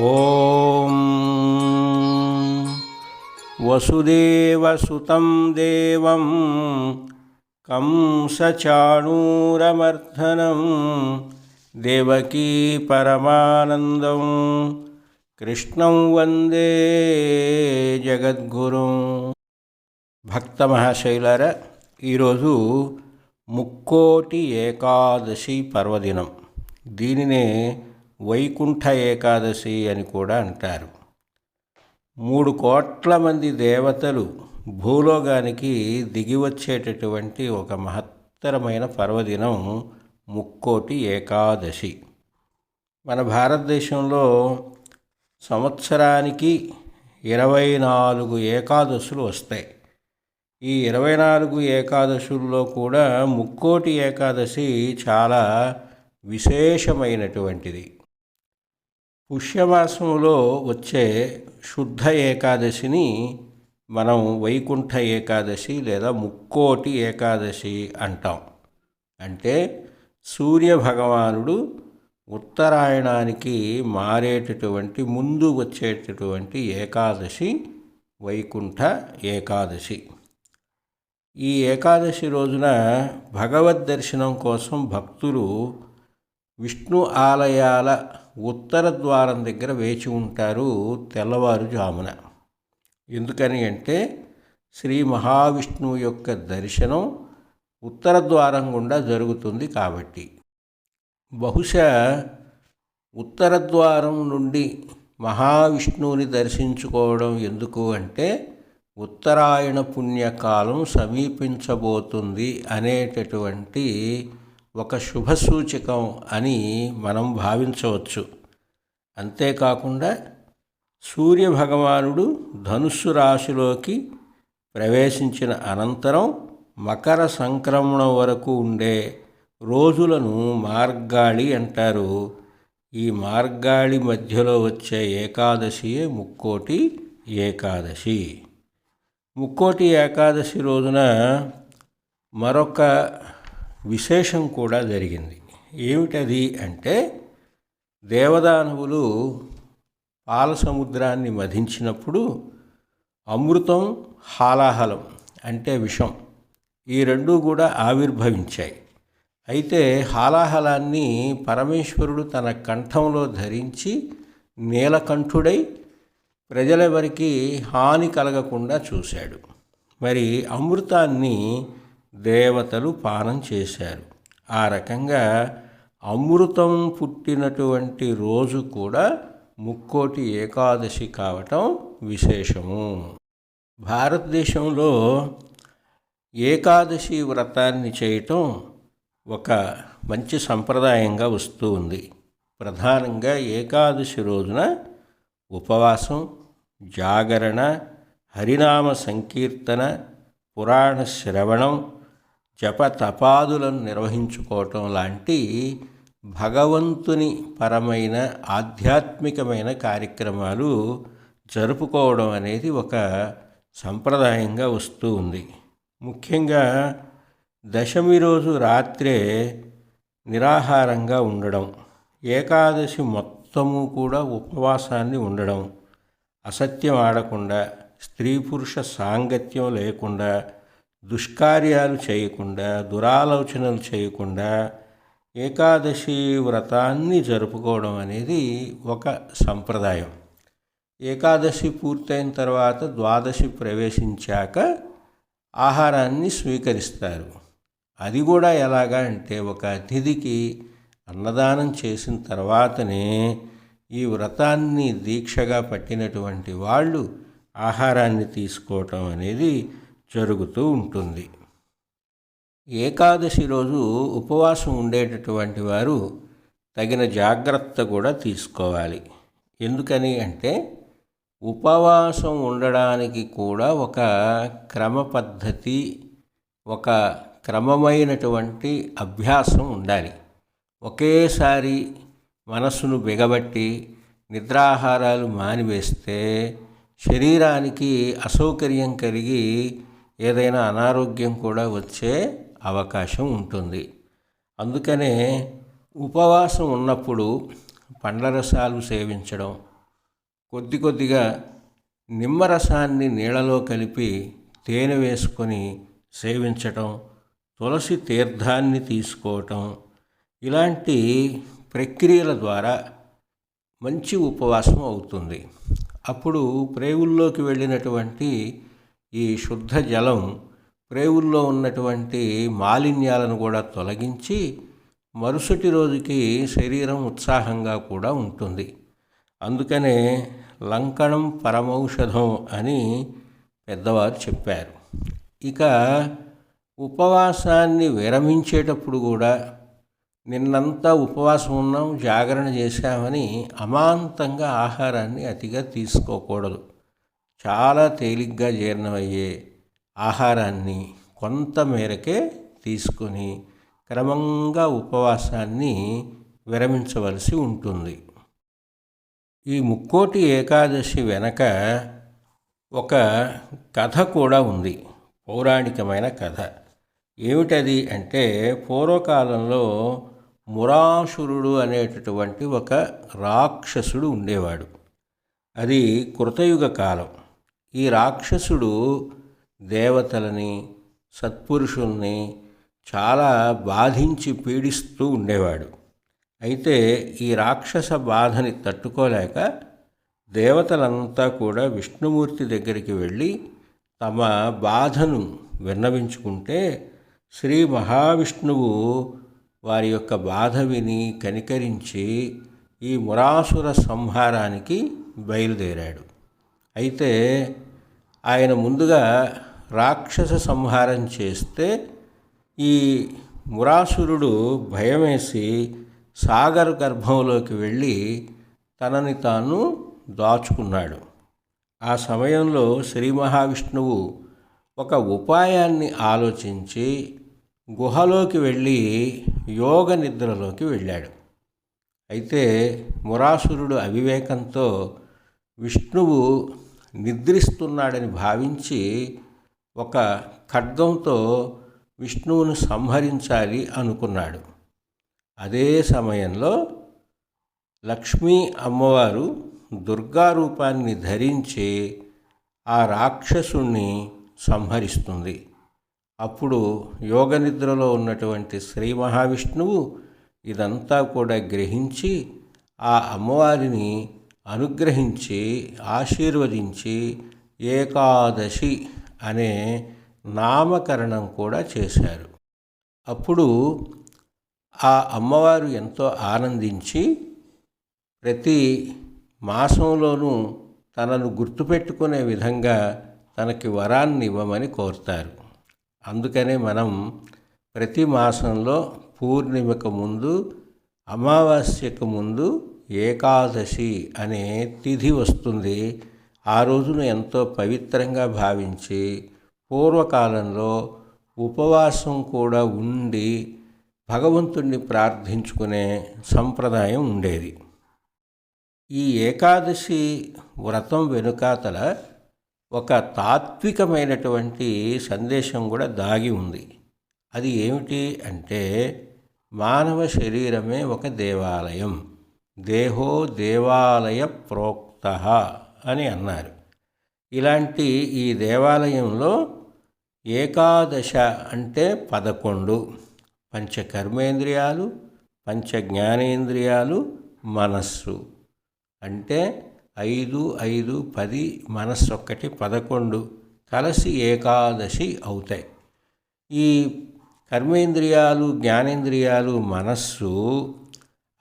ॐ वसुदेवसुतं देवं कंसचाणूरमर्दनं देवकी परमानन्दं కృష్ణం వందే జగద్గురు భక్త మహాశైలారా ఈరోజు ముక్కోటి ఏకాదశి పర్వదినం దీనినే వైకుంఠ ఏకాదశి అని కూడా అంటారు. మూడు కోట్ల మంది దేవతలు భూలోకానికి దిగివచ్చేటటువంటి ఒక మహత్తరమైన పర్వదినం ముక్కోటి ఏకాదశి. మన భారతదేశంలో సంవత్సరానికి ఇరవై నాలుగు ఏకాదశులు వస్తాయి. ఈ ఇరవై నాలుగు ఏకాదశుల్లో కూడా ముక్కోటి ఏకాదశి చాలా విశేషమైనటువంటిది. పుష్యమాసంలో వచ్చే శుద్ధ ఏకాదశిని మనం వైకుంఠ ఏకాదశి లేదా ముక్కోటి ఏకాదశి అంటాం. అంటే సూర్య భగవానుడు ఉత్తరాయణానికి మారేటటువంటి ముందు వచ్చేటటువంటి ఏకాదశి వైకుంఠ ఏకాదశి. ఈ ఏకాదశి రోజున భగవద్ దర్శనం కోసం భక్తులు విష్ణు ఆలయాల ఉత్తర ద్వారం దగ్గర వేచి ఉంటారు తెల్లవారుజామున. ఎందుకని అంటే శ్రీ మహావిష్ణువు యొక్క దర్శనం ఉత్తర ద్వారం గుండా జరుగుతుంది కాబట్టి. బహుశా ఉత్తర ద్వారం నుండి మహావిష్ణువుని దర్శించుకోవడం ఎందుకు అంటే ఉత్తరాయణ పుణ్యకాలం సమీపించబోతుంది అనేటటువంటి ఒక శుభ సూచకం అని మనం భావించవచ్చు. అంతేకాకుండా సూర్యభగవానుడు ధనుస్సు రాశిలోకి ప్రవేశించిన అనంతరం మకర సంక్రమణం వరకు ఉండే రోజులను మార్గాళి అంటారు. ఈ మార్గాళి మధ్యలో వచ్చే ఏకాదశియే ముక్కోటి ఏకాదశి. ముక్కోటి ఏకాదశి రోజున మరొక విశేషం కూడా జరిగింది. ఏమిటది అంటే దేవదానవులు పాలసముద్రాన్ని మధించినప్పుడు అమృతం హాలాహలం అంటే విషం ఈ రెండూ కూడా ఆవిర్భవించాయి. అయితే హాలాహలాన్ని పరమేశ్వరుడు తన కంఠంలో ధరించి నీలకంఠుడై ప్రజలెవరికి హాని కలగకుండా చూశాడు. మరి అమృతాన్ని దేవతలు పానం చేశారు. ఆ రకంగా అమృతం పుట్టినటువంటి రోజు కూడా ముక్కోటి ఏకాదశి కావటం విశేషము. భారతదేశంలో ఏకాదశి వ్రతాన్ని చేయటం ఒక మంచి సంప్రదాయంగా వస్తూ ఉంది. ప్రధానంగా ఏకాదశి రోజున ఉపవాసం జాగరణ హరినామ సంకీర్తన పురాణ శ్రవణం జప తపాదులను నిర్వహించుకోవటం లాంటి భగవంతుని పరమైన ఆధ్యాత్మికమైన కార్యక్రమాలు జరుపుకోవడం అనేది ఒక సంప్రదాయంగా వస్తూ ఉంది. ముఖ్యంగా దశమి రోజు రాత్రే నిరాహారంగా ఉండడం ఏకాదశి మొత్తము కూడా ఉపవాసాన్ని ఉండడం అసత్యం ఆడకుండా స్త్రీ పురుష సాంగత్యం లేకుండా దుష్కార్యాలు చేయకుండా దురాలోచనలు చేయకుండా ఏకాదశి వ్రతాన్ని జరుపుకోవడం అనేది ఒక సంప్రదాయం. ఏకాదశి పూర్తయిన తర్వాత ద్వాదశి ప్రవేశించాక ఆహారాన్ని స్వీకరిస్తారు. అది కూడా ఎలాగా అంటే ఒక అతిథికి అన్నదానం చేసిన తర్వాతనే ఈ వ్రతాన్ని దీక్షగా పట్టినటువంటి వాళ్ళు ఆహారాన్ని తీసుకోవటం అనేది జరుగుతూ ఉంటుంది. ఏకాదశి రోజు ఉపవాసం ఉండేటటువంటి వారు తగిన జాగ్రత్త కూడా తీసుకోవాలి. ఎందుకని అంటే ఉపవాసం ఉండడానికి కూడా ఒక క్రమ పద్ధతి ఒక క్రమమైనటువంటి అభ్యాసం ఉండాలి. ఒకేసారి మనస్సును బిగబట్టి నిద్రాహారాలు మానివేస్తే శరీరానికి అసౌకర్యం కలిగి ఏదైనా అనారోగ్యం కూడా వచ్చే అవకాశం ఉంటుంది. అందుకనే ఉపవాసం ఉన్నప్పుడు పండ్ల రసాలు సేవించడం కొద్ది కొద్దిగా నిమ్మరసాన్ని నీళ్ళలో కలిపి తేనె వేసుకొని సేవించటం తులసి తీర్థాన్ని తీసుకోవటం ఇలాంటి ప్రక్రియల ద్వారా మంచి ఉపవాసం అవుతుంది. అప్పుడు ప్రేవుల్లోకి వెళ్ళినటువంటి ఈ శుద్ధ జలం ప్రేవుల్లో ఉన్నటువంటి మాలిన్యాలను కూడా తొలగించి మరుసటి రోజుకి శరీరం ఉత్సాహంగా కూడా ఉంటుంది. అందుకనే లంకణం పరమౌషధం అని పెద్దవారు చెప్పారు. ఇక ఉపవాసాన్ని విరమించేటప్పుడు కూడా నిన్నంతా ఉపవాసం ఉన్నాం జాగరణ చేశామని అమాంతంగా ఆహారాన్ని అతిగా తీసుకోకూడదు. చాలా తేలిగ్గా జీర్ణమయ్యే ఆహారాన్ని కొంత మేరకే తీసుకొని క్రమంగా ఉపవాసాన్ని విరమించవలసి ఉంటుంది. ఈ ముక్కోటి ఏకాదశి వెనక ఒక కథ కూడా ఉంది. పౌరాణికమైన కథ. ఏమిటది అంటే పూర్వకాలంలో మురాసురుడు అనేటటువంటి ఒక రాక్షసుడు ఉండేవాడు. అది కృతయుగ కాలం. ఈ రాక్షసుడు దేవతలని సత్పురుషుల్ని చాలా బాధించి పీడిస్తూ ఉండేవాడు. అయితే ఈ రాక్షస బాధని తట్టుకోలేక దేవతలంతా కూడా విష్ణుమూర్తి దగ్గరికి వెళ్ళి తమ బాధను విన్నవించుకుంటే శ్రీ మహావిష్ణువు వారి యొక్క బాధ విని కనికరించి ఈ మురాసుర సంహారానికి బయలుదేరాడు. అయితే ఆయన ముందుగా రాక్షస సంహారం చేస్తే ఈ మురాసురుడు భయమేసి సాగర్ గర్భంలోకి వెళ్ళి తనని తాను దాచుకున్నాడు. ఆ సమయంలో శ్రీ మహావిష్ణువు ఒక ఉపాయాన్ని ఆలోచించి గుహలోకి వెళ్ళి యోగ నిద్రలోకి వెళ్ళాడు. అయితే మురాసురుడు అవివేకంతో విష్ణువు నిద్రిస్తున్నాడని భావించి ఒక ఖడ్గంతో విష్ణువును సంహరించాలి అనుకున్నాడు. అదే సమయంలో లక్ష్మీ అమ్మవారు దుర్గా రూపాన్ని ధరించి ఆ రాక్షసుణ్ణి సంహరిస్తుంది. అప్పుడు యోగ నిద్రలో ఉన్నటువంటి శ్రీ మహావిష్ణువు ఇదంతా కూడా గ్రహించి ఆ అమ్మవారిని అనుగ్రహించి ఆశీర్వదించి ఏకాదశి అనే నామకరణం కూడా చేశారు. అప్పుడు ఆ అమ్మవారు ఎంతో ఆనందించి ప్రతి మాసంలోనూ తనను గుర్తుపెట్టుకునే విధంగా తనకి వరాన్ని ఇవ్వమని కోరుతారు. అందుకనే మనం ప్రతి మాసంలో పూర్ణిమకు ముందు అమావాస్యకు ముందు ఏకాదశి అనే తిథి వస్తుంది. ఆ రోజును ఎంతో పవిత్రంగా భావించి పూర్వకాలంలో ఉపవాసం కూడా ఉండి భగవంతుణ్ణి ప్రార్థించుకునే సంప్రదాయం ఉండేది. ఈ ఏకాదశి వ్రతం వెనుకాతల ఒక తాత్వికమైనటువంటి సందేశం కూడా దాగి ఉంది. అది ఏమిటి అంటే మానవ శరీరమే ఒక దేవాలయం. దేహో దేవాలయ ప్రోక్త అని అన్నారు. ఇలాంటి ఈ దేవాలయంలో ఏకాదశ అంటే పదకొండు. పంచకర్మేంద్రియాలు పంచ జ్ఞానేంద్రియాలు మనస్సు అంటే ఐదు ఐదు పది మనస్సు ఒక్కటి పదకొండు కలిసి ఏకాదశి అవుతాయి. ఈ కర్మేంద్రియాలు జ్ఞానేంద్రియాలు మనస్సు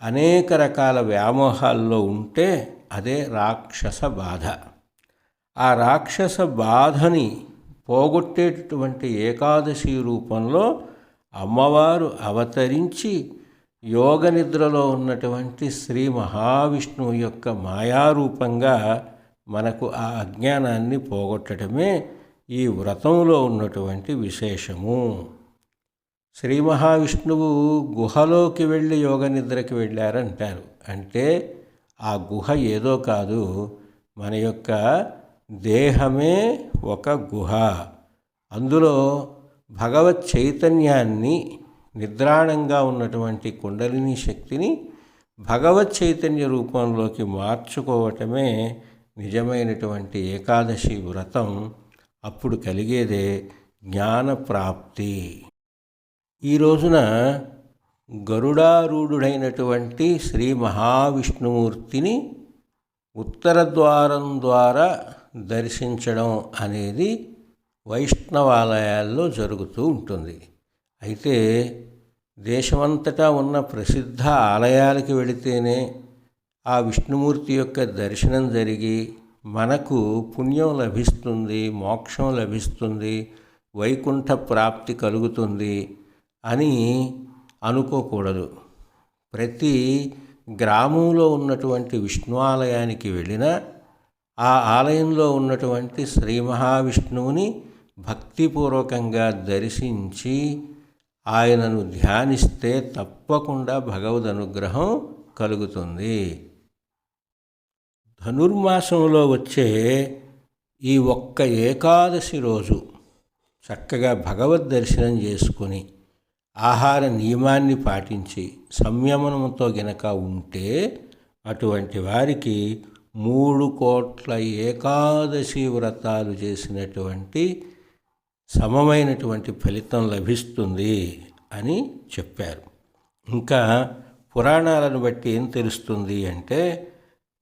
అనేక రకాల వ్యామోహాల్లో ఉంటే అదే రాక్షస బాధ. ఆ రాక్షస బాధని పోగొట్టేటటువంటి ఏకాదశి రూపంలో అమ్మవారు అవతరించి యోగ నిద్రలో ఉన్నటువంటి శ్రీ మహావిష్ణువు యొక్క మాయారూపంగా మనకు ఆ అజ్ఞానాన్ని పోగొట్టడమే ఈ వ్రతంలో ఉన్నటువంటి విశేషము. శ్రీ మహావిష్ణువు గుహలోకి వెళ్ళి యోగ నిద్రకి వెళ్ళారంటారు. అంటే ఆ గుహ ఏదో కాదు. మన యొక్క దేహమే ఒక గుహ. అందులో భగవత్ చైతన్యాన్ని నిద్రాణంగా ఉన్నటువంటి కుండలిని శక్తిని భగవత్ చైతన్య రూపంలోకి మార్చుకోవటమే నిజమైనటువంటి ఏకాదశి వ్రతం అప్పుడు కలిగేదే జ్ఞానప్రాప్తి. ఈ రోజున గరుడారూఢుడైనటువంటి శ్రీ మహావిష్ణుమూర్తిని ఉత్తర ద్వారం ద్వారా దర్శించడం అనేది వైష్ణవాలయాల్లో జరుగుతూ ఉంటుంది. అయితే దేశమంతటా ఉన్న ప్రసిద్ధ ఆలయాలకి వెళితేనే ఆ విష్ణుమూర్తి యొక్క దర్శనం జరిగి మనకు పుణ్యం లభిస్తుంది మోక్షం లభిస్తుంది వైకుంఠ ప్రాప్తి కలుగుతుంది అని అనుకోకూడదు. ప్రతి గ్రామంలో ఉన్నటువంటి విష్ణు ఆలయానికి వెళ్ళినా ఆ ఆలయంలో ఉన్నటువంటి శ్రీ మహావిష్ణువుని భక్తిపూర్వకంగా దర్శించి ఆయనను ధ్యానిస్తే తప్పకుండా భగవద్ అనుగ్రహం కలుగుతుంది. ధనుర్మాసంలో వచ్చే ఈ ఒక్క ఏకాదశి రోజు చక్కగా భగవద్ దర్శనం చేసుకుని ఆహార నియమాన్ని పాటించి సంయమనంతో గనక ఉంటే అటువంటి వారికి మూడు కోట్ల ఏకాదశి వ్రతాలు చేసినటువంటి సమమైనటువంటి ఫలితం లభిస్తుంది అని చెప్పారు. ఇంకా పురాణాలను బట్టి ఏం తెలుస్తుంది అంటే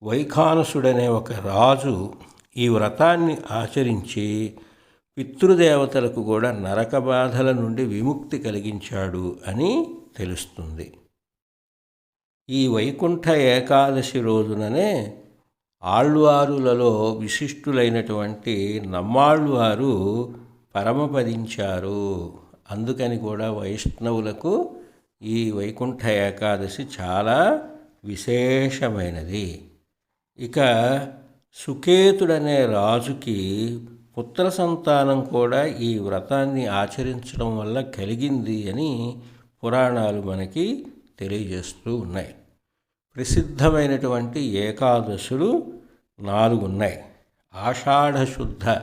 వైఖానసుడనే ఒక రాజు ఈ వ్రతాన్ని ఆచరించి పితృదేవతలకు కూడా నరక బాధల నుండి విముక్తి కలిగించాడు అని తెలుస్తుంది. ఈ వైకుంఠ ఏకాదశి రోజుననే ఆళ్వారులలో విశిష్టులైనటువంటి నమ్మాళ్వారు పరమపదించారు. అందుకని కూడా వైష్ణవులకు ఈ వైకుంఠ ఏకాదశి చాలా విశేషమైనది. ఇక సుకేతుడనే రాజుకి పుత్ర సంతానం కూడా ఈ వ్రతాన్ని ఆచరించడం వల్ల కలిగింది అని పురాణాలు మనకి తెలియజేస్తూ ఉన్నాయి. ప్రసిద్ధమైనటువంటి ఏకాదశులు నాలుగు ఉన్నాయి. ఆషాఢశుద్ధ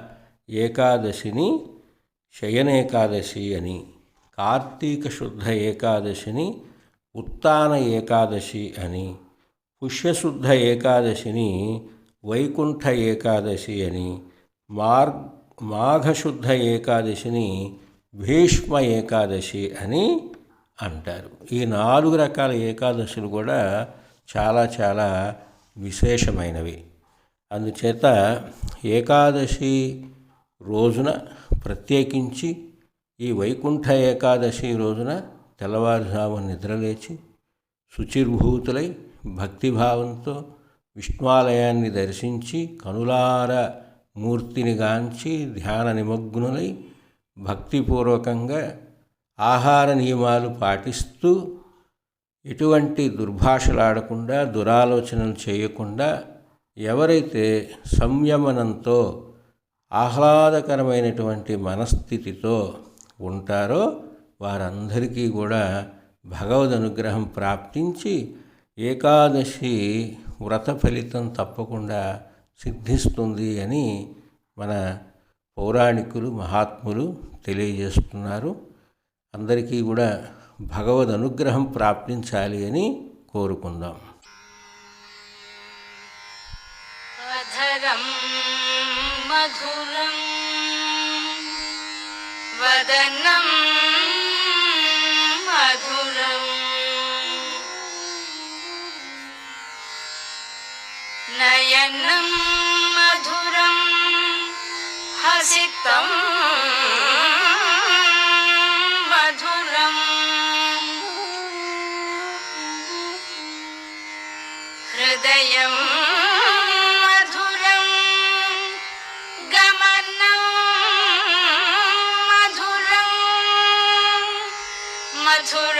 ఏకాదశిని శయనేకాదశి అని కార్తీక శుద్ధ ఏకాదశిని ఉత్తాన ఏకాదశి అని పుష్యశుద్ధ ఏకాదశిని వైకుంఠ ఏకాదశి అని మార్ మాఘశుద్ధ ఏకాదశిని భీష్మ ఏకాదశి అని అంటారు. ఈ నాలుగు రకాల ఏకాదశులు కూడా చాలా చాలా విశేషమైనవి. అందుచేత ఏకాదశి రోజున ప్రత్యేకించి ఈ వైకుంఠ ఏకాదశి రోజున తెల్లవారుజామున నిద్రలేచి శుచిర్భూతులై భక్తిభావంతో విష్ణువాలయాన్ని దర్శించి కనులార మూర్తిని గాంచి ధ్యాన నిమగ్నులై భక్తిపూర్వకంగా ఆహార నియమాలు పాటిస్తూ ఎటువంటి దుర్భాషలాడకుండా దురాలోచనలు చేయకుండా ఎవరైతే సంయమనంతో ఆహ్లాదకరమైనటువంటి మనస్థితితో ఉంటారో వారందరికీ కూడా భగవద్ అనుగ్రహం ప్రాప్తించి ఏకాదశి వ్రత ఫలితం తప్పకుండా సిద్ధిస్తుంది అని మన పౌరాణికులు మహాత్ములు తెలియజేస్తున్నారు అందరికీ కూడా భగవద్ అనుగ్రహం ప్రాప్తించాలి అని కోరుకుందాం अधरं मधुरं वदनं नयनं मधुरं हसितं मधुरम् हृदयं मधुरं गमनं मधुरं। मधुराधिपतेरखिलं